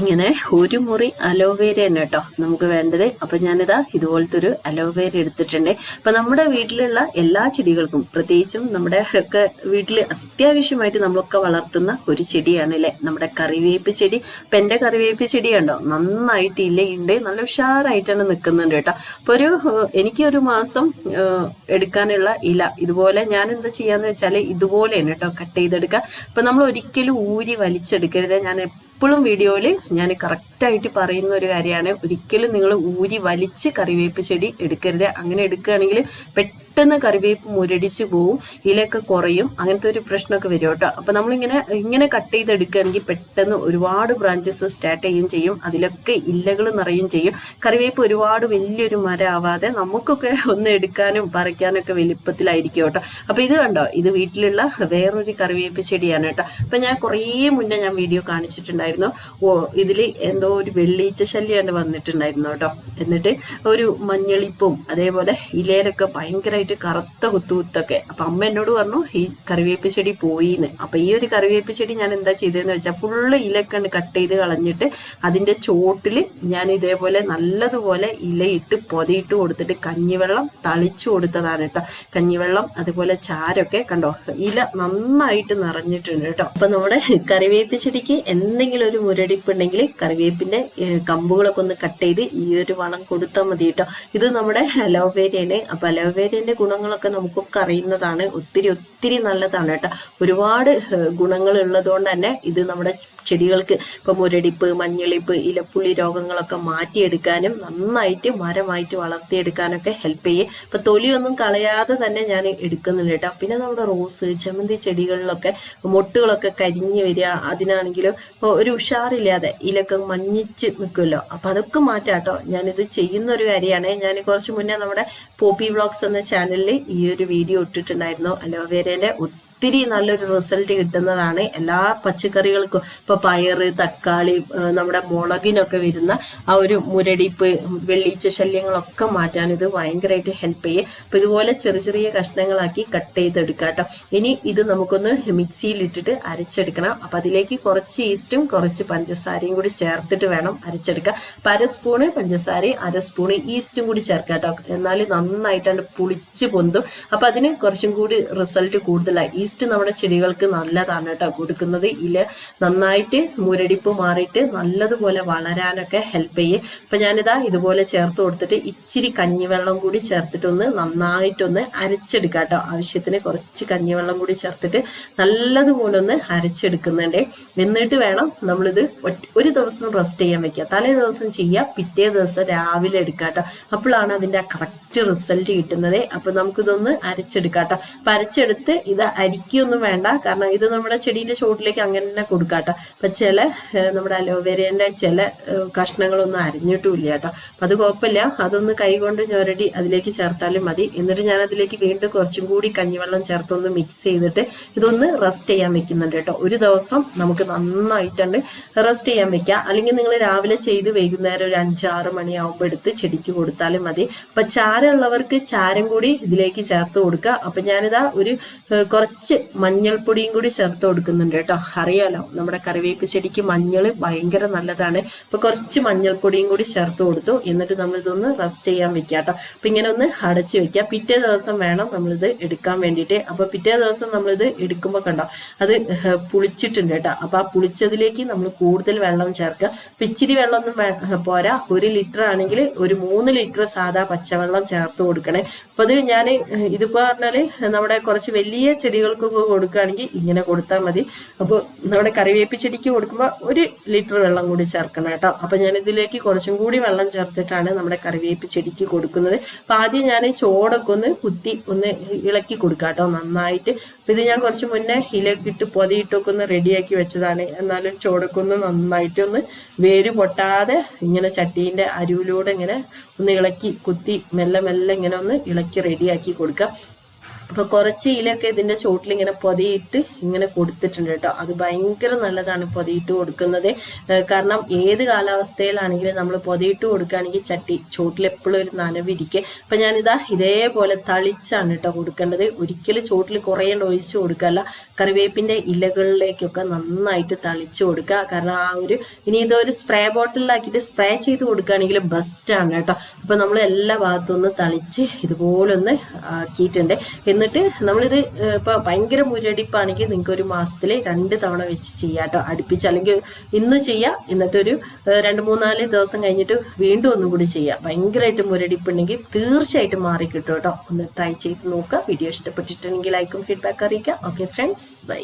ഇങ്ങനെ ഒരു മുറി അലോവേരയാണ് കേട്ടോ നമുക്ക് വേണ്ടത്. അപ്പം ഞാനിതാ ഇതുപോലത്തെ ഒരു അലോവേര എടുത്തിട്ടുണ്ട്. അപ്പം നമ്മുടെ വീട്ടിലുള്ള എല്ലാ ചെടികൾക്കും പ്രത്യേകിച്ചും നമ്മുടെ ഒക്കെ വീട്ടിൽ അത്യാവശ്യമായിട്ട് നമ്മളൊക്കെ വളർത്തുന്ന ഒരു ചെടിയാണ് അല്ലേ നമ്മുടെ കറിവേപ്പ് ചെടി. അപ്പം എന്റെ കറിവേപ്പ് ചെടി കണ്ടോ? നന്നായിട്ട് ഇലയുണ്ട് നല്ല ഉഷാറായിട്ടാണ് നിൽക്കുന്നുണ്ട് കേട്ടോ. അപ്പോൾ ഒരു എനിക്ക് ഒരു മാസം എടുക്കാനുള്ള ഇല. ഇതുപോലെ ഞാൻ എന്താ ചെയ്യാന്ന് വെച്ചാൽ ഇതുപോലെയാണ് കേട്ടോ കട്ട് ചെയ്തെടുക്കുക. അപ്പം നമ്മൾ ഒരിക്കലും ഊരി വലിച്ചെടുക്കരുത്. ഞാൻ എപ്പോഴും വീഡിയോയിൽ ഞാൻ കറക്റ്റായിട്ട് പറയുന്ന ഒരു കാര്യമാണ്. ഒരിക്കലും നിങ്ങൾ ഊരി വലിച്ച് കറിവേപ്പ് ചെടി എടുക്കരുത്. അങ്ങനെ എടുക്കുകയാണെങ്കിൽ പെട്ടെന്ന് കറിവേപ്പ് മുരടിച്ച് പോവും ഇലയൊക്കെ കുറയും അങ്ങനത്തെ ഒരു പ്രശ്നമൊക്കെ വരും കേട്ടോ. അപ്പൊ നമ്മളിങ്ങനെ ഇങ്ങനെ കട്ട് ചെയ്ത് എടുക്കുകയാണെങ്കിൽ പെട്ടെന്ന് ഒരുപാട് ബ്രാഞ്ചസ് സ്റ്റാർട്ട് ചെയ്യുകയും ചെയ്യും അതിലൊക്കെ ഇലകൾ നിറയും ചെയ്യും. കറിവേപ്പ് ഒരുപാട് വലിയൊരു മരം നമുക്കൊക്കെ ഒന്ന് എടുക്കാനും പറിക്കാനൊക്കെ വലിപ്പത്തിലായിരിക്കും കേട്ടോ. അപ്പൊ ഇത് കണ്ടോ? ഇത് വീട്ടിലുള്ള വേറൊരു കറിവേപ്പ് ചെടിയാണ് കേട്ടോ. അപ്പൊ ഞാൻ കുറേ മുന്നേ ഞാൻ വീഡിയോ കാണിച്ചിട്ടുണ്ടായിരുന്നു. ഓ ഇതിൽ എന്തോ ഒരു വെള്ളീച്ച ശല്യമാണ് വന്നിട്ടുണ്ടായിരുന്നു കേട്ടോ. എന്നിട്ട് ഒരു മഞ്ഞളിപ്പും അതേപോലെ ഇലയിലൊക്കെ ഭയങ്കരമായിട്ട് കറുത്ത കുത്തുകുത്തൊക്കെ. അപ്പൊ അമ്മ എന്നോട് പറഞ്ഞു ഈ കറിവേപ്പ് ചെടി പോയിന്ന്. അപ്പൊ ഈ ഒരു കറിവേപ്പ് ചെടി ഞാൻ എന്താ ചെയ്തതെന്ന് വെച്ചാൽ ഫുള്ള് ഇലയൊക്കെ കട്ട് ചെയ്ത് കളഞ്ഞിട്ട് അതിന്റെ ചോട്ടിൽ ഞാൻ ഇതേപോലെ നല്ലതുപോലെ ഇലയിട്ട് പൊതയിട്ട് കൊടുത്തിട്ട് കഞ്ഞിവെള്ളം തളിച്ചു കൊടുത്തതാണ് കേട്ടോ കഞ്ഞിവെള്ളം അതുപോലെ ചാരൊക്കെ കണ്ടോ ഇല നന്നായിട്ട് നിറഞ്ഞിട്ടുണ്ട് കേട്ടോ അപ്പൊ നമ്മുടെ കറിവേപ്പ് ചെടിക്ക് എന്തെങ്കിലും ഒരു മുരടിപ്പുണ്ടെങ്കിൽ കറിവേപ്പിന്റെ കമ്പുകളൊക്കെ ഒന്ന് കട്ട് ചെയ്ത് ഈ ഒരു വളം കൊടുത്താൽ മതി കേട്ടോ ഇത് നമ്മുടെ അലോവേരയാണ് അപ്പൊ അലോവേരന്റെ ഗുണങ്ങളൊക്കെ നമുക്കൊക്കെ അറിയുന്നതാണ് ഒത്തിരി ഒത്തിരി നല്ലതാണ് കേട്ടോ. ഒരുപാട് ഗുണങ്ങൾ ഉള്ളതുകൊണ്ട് തന്നെ ഇത് നമ്മുടെ ചെടികൾക്ക് ഇപ്പൊ മുരടിപ്പ് മഞ്ഞളിപ്പ് ഇലപ്പുള്ളി രോഗങ്ങളൊക്കെ മാറ്റിയെടുക്കാനും നന്നായിട്ട് മരമായിട്ട് വളർത്തിയെടുക്കാനൊക്കെ ഹെൽപ്പ് ചെയ്യും. ഇപ്പൊ തൊലിയൊന്നും കളയാതെ തന്നെ ഞാൻ എടുക്കുന്നുണ്ട് കേട്ടോ. പിന്നെ നമ്മുടെ റോസ് ജമന്തി ചെടികളിലൊക്കെ മൊട്ടുകളൊക്കെ കരിഞ്ഞു വരിക അതിനാണെങ്കിലും ഒരു ഉഷാറില്ലാതെ ഇലൊക്കെ മഞ്ഞിച്ച് നിൽക്കുമല്ലോ അപ്പൊ അതൊക്കെ മാറ്റാം കേട്ടോ. ഞാനിത് ചെയ്യുന്ന ഒരു കാര്യമാണ്. ഞാൻ കുറച്ച് മുന്നേ നമ്മുടെ പോപ്പി വ്ളോഗ്സ് എന്ന ചാനലിൽ ഈ ഒരു വീഡിയോ ഇട്ടിട്ടുണ്ടായിരുന്നു. അലോവേരയുടെ ഒത്തിരി നല്ലൊരു റിസൾട്ട് കിട്ടുന്നതാണ് എല്ലാ പച്ചക്കറികൾക്കും. ഇപ്പൊ പയറ് തക്കാളി നമ്മുടെ മുളകിനൊക്കെ വരുന്ന ആ ഒരു മുരടിപ്പ് വെള്ളീച്ച ശല്യങ്ങളൊക്കെ മാറ്റാൻ ഇത് ഭയങ്കരമായിട്ട് ഹെൽപ്പ് ചെയ്യും. അപ്പൊ ഇതുപോലെ ചെറിയ ചെറിയ കഷ്ണങ്ങളാക്കി കട്ട് ചെയ്തെടുക്കാം കേട്ടോ. ഇനി ഇത് നമുക്കൊന്ന് മിക്സിയിലിട്ടിട്ട് അരച്ചെടുക്കണം. അപ്പൊ അതിലേക്ക് കുറച്ച് ഈസ്റ്റും കുറച്ച് പഞ്ചസാരയും കൂടി ചേർത്തിട്ട് വേണം അരച്ചെടുക്കുക അപ്പൊ അര സ്പൂണ് പഞ്ചസാരയും അര സ്പൂണ് ഈസ്റ്റും കൂടി ചേർക്കാം കേട്ടോ. എന്നാൽ നന്നായിട്ടാണ് പുളിച്ച് പൊന്തും. അപ്പൊ അതിന് കുറച്ചും കൂടി റിസൾട്ട് കൂടുതലായി. ഈസ്റ്റ് നമ്മുടെ ചെടികൾക്ക് നല്ലതാണ് കേട്ടോ. കൊടുക്കുന്നത് ഇല നന്നായിട്ട് മുരടിപ്പ് മാറിയിട്ട് നല്ലതുപോലെ വളരാനൊക്കെ ഹെൽപ്പ് ചെയ്യും. അപ്പം ഞാനിതാ ഇതുപോലെ ചേർത്ത് കൊടുത്തിട്ട് ഇച്ചിരി കഞ്ഞിവെള്ളം കൂടി ചേർത്തിട്ടൊന്ന് നന്നായിട്ടൊന്ന് അരച്ചെടുക്കാം കേട്ടോ. ആവശ്യത്തിന് കുറച്ച് കഞ്ഞിവെള്ളം കൂടി ചേർത്തിട്ട് നല്ലതുപോലെ ഒന്ന് അരച്ചെടുക്കുന്നുണ്ട്. എന്നിട്ട് വേണം നമ്മളിത് ഒരു ദിവസം റെസ്റ്റ് ചെയ്യാൻ വെക്കുക തലേ ദിവസം ചെയ്യുക പിറ്റേ ദിവസം രാവിലെ എടുക്കാം കേട്ടോ. അപ്പോഴാണ് അതിന്റെ കറക്റ്റ് റിസൾട്ട് കിട്ടുന്നത്. അപ്പം നമുക്കിതൊന്ന് അരച്ചെടുക്കാം കേട്ടോ. അപ്പം അരച്ചെടുത്ത് ഇത് അരിക്കൊന്നും വേണ്ട. കാരണം ഇത് നമ്മുടെ ചെടീന്റെ ചോട്ടിലേക്ക് അങ്ങനെ തന്നെ കൊടുക്കാം കേട്ടോ അപ്പൊ ചില നമ്മുടെ അലോവേരേന്റെ ചില കഷ്ണങ്ങളൊന്നും കഷ്ണങ്ങളൊന്നും അരിഞ്ഞിട്ടുമില്ല കേട്ടോ അപ്പൊ അത് കുഴപ്പമില്ല അതൊന്ന് കൈകൊണ്ട് ഞൊരടി അതിലേക്ക് ചേർത്താലും മതി. എന്നിട്ട് ഞാൻ അതിലേക്ക് വീണ്ടും കുറച്ചും കൂടി കഞ്ഞിവെള്ളം ചേർത്തൊന്ന് മിക്സ് ചെയ്തിട്ട് ഇതൊന്ന് റെസ്റ്റ് ചെയ്യാൻ വെക്കുന്നുണ്ട് കേട്ടോ ഒരു ദിവസം നമുക്ക് നന്നായിട്ടുണ്ട് റെസ്റ്റ് ചെയ്യാൻ വെക്കാം. അല്ലെങ്കിൽ നിങ്ങൾ രാവിലെ ചെയ്ത് വൈകുന്നേരം ഒരു അഞ്ചാറ് മണിയാവുമ്പോൾ എടുത്ത് ചെടിക്ക് കൊടുത്താലും മതി. അപ്പൊ ചാരമുള്ളവർക്ക് ചാരം കൂടി ഇതിലേക്ക് ചേർത്ത് കൊടുക്കുക അപ്പൊ ഞാനിതാ ഒരു ഏഹ്, കുറച്ച് മഞ്ഞൾപ്പൊടിയും കൂടി ചേർത്ത് കൊടുക്കുന്നുണ്ട് കേട്ടോ. അറിയാലോ നമ്മുടെ കറിവേപ്പ് ചെടിക്ക് മഞ്ഞൾ ഭയങ്കര നല്ലതാണ്. അപ്പൊ കുറച്ച് മഞ്ഞൾപ്പൊടിയും കൂടി ചേർത്ത് കൊടുത്തു. എന്നിട്ട് നമ്മൾ ഇതൊന്ന് റെസ്റ്റ് ചെയ്യാൻ വെക്കാം കേട്ടോ. അപ്പൊ ഇങ്ങനെ ഒന്ന് അടച്ചു വെക്കാം. പിറ്റേ ദിവസം വേണം നമ്മളിത് എടുക്കാൻ വേണ്ടിയിട്ട്. അപ്പൊ പിറ്റേ ദിവസം നമ്മളിത് എടുക്കുമ്പോൾ കണ്ടോ അത് പുളിച്ചിട്ടുണ്ട് കേട്ടോ. അപ്പൊ ആ പുളിച്ചതിലേക്ക് നമ്മൾ കൂടുതൽ വെള്ളം ചേർക്കുക. അപ്പൊ ഇച്ചിരി വെള്ളമൊന്നും പോരാ. ഒരു ലിറ്റർ ആണെങ്കിൽ ഒരു മൂന്ന് ലിറ്റർ സാധാ പച്ചവെള്ളം ചേർത്ത് കൊടുക്കണേ. അപ്പൊ അത് ഞാൻ ഇതിപ്പോ പറഞ്ഞാൽ നമ്മുടെ കുറച്ച് വലിയ ചെടികൾക്കൊക്കെ കൊടുക്കുകയാണെങ്കിൽ ഇങ്ങനെ കൊടുത്താൽ മതി. അപ്പോൾ നമ്മുടെ കറിവേപ്പ് ചെടിക്ക് കൊടുക്കുമ്പോൾ ഒരു ലിറ്റർ വെള്ളം കൂടി ചേർക്കണം കേട്ടോ. അപ്പം ഞാൻ ഇതിലേക്ക് കുറച്ചും കൂടി വെള്ളം ചേർത്തിട്ടാണ് നമ്മുടെ കറിവേപ്പ് ചെടിക്ക് കൊടുക്കുന്നത്. അപ്പോൾ ആദ്യം ഞാൻ ചോടൊക്കെ ഒന്ന് കുത്തി ഒന്ന് ഇളക്കി കൊടുക്കാം കേട്ടോ നന്നായിട്ട്. അപ്പോൾ ഇത് ഞാൻ കുറച്ച് മുന്നേ ഇലക്കിട്ട് പൊതിയിട്ടൊക്കെ ഒന്ന് റെഡിയാക്കി വെച്ചതാണ്. എന്നാലും ചോടൊക്കെ ഒന്ന് നന്നായിട്ട് ഒന്ന് വേര് പൊട്ടാതെ ഇങ്ങനെ ചട്ടീന്റെ അരുവിലൂടെ ഇങ്ങനെ ഒന്ന് ഇളക്കി കുത്തി മെല്ലെ മെല്ലെ ഇങ്ങനെ ഒന്ന് ഇളക്കി റെഡിയാക്കി കൊടുക്കുക അപ്പൊ കുറച്ച് ഇലയൊക്കെ ഇതിന്റെ ചോട്ടിൽ ഇങ്ങനെ പൊതിയിട്ട് ഇങ്ങനെ കൊടുത്തിട്ടുണ്ട് കേട്ടോ. അത് ഭയങ്കര നല്ലതാണ് പൊതിയിട്ട് കൊടുക്കുന്നത്. കാരണം ഏത് കാലാവസ്ഥയിലാണെങ്കിലും നമ്മൾ പൊതിയിട്ട് കൊടുക്കുകയാണെങ്കിൽ ചട്ടി ചോട്ടിൽ എപ്പോഴും ഒരു നനവിരിക്കെ. അപ്പൊ ഞാനിതാ ഇതേപോലെ തളിച്ചാണ് കേട്ടോ കൊടുക്കേണ്ടത്. ഒരിക്കലും ചോട്ടിൽ കുറേണ്ട് ഒഴിച്ച് കൊടുക്കല്ല കറിവേപ്പിന്റെ ഇലകളിലേക്കൊക്കെ നന്നായിട്ട് തളിച്ചു കൊടുക്കുക. കാരണം ആ ഒരു ഇനി ഇതൊരു സ്പ്രേ ബോട്ടിലാക്കിയിട്ട് സ്പ്രേ ചെയ്ത് കൊടുക്കുകയാണെങ്കിൽ ആണ് കേട്ടോ. അപ്പൊ നമ്മൾ എല്ലാ ഭാഗത്തും ഒന്ന് തളിച്ച് ഇതുപോലൊന്ന് ആക്കിയിട്ടുണ്ട്. എന്നിട്ട് നമ്മളിത് ഇപ്പൊ ഭയങ്കര മുരടിപ്പാണെങ്കിൽ നിങ്ങൾക്ക് ഒരു മാസത്തിൽ രണ്ട് തവണ വെച്ച് ചെയ്യാട്ടോ അടുപ്പിച്ച് അല്ലെങ്കിൽ ഇന്ന് ചെയ്യാം എന്നിട്ടൊരു രണ്ട് മൂന്നാൽ ദിവസം കഴിഞ്ഞിട്ട് വീണ്ടും ഒന്നും കൂടി ചെയ്യാം. ഭയങ്കരമായിട്ട് മുരടിപ്പുണ്ടെങ്കിൽ തീർച്ചയായിട്ടും മാറി കിട്ടും കേട്ടോ ഒന്ന് ട്രൈ ചെയ്ത് നോക്കുക. വീഡിയോ ഇഷ്ടപ്പെട്ടിട്ടുണ്ടെങ്കിൽ ലൈക്കും ഫീഡ്ബാക്ക് അറിയിക്കാം ഓക്കെ ഫ്രണ്ട്സ് ബൈ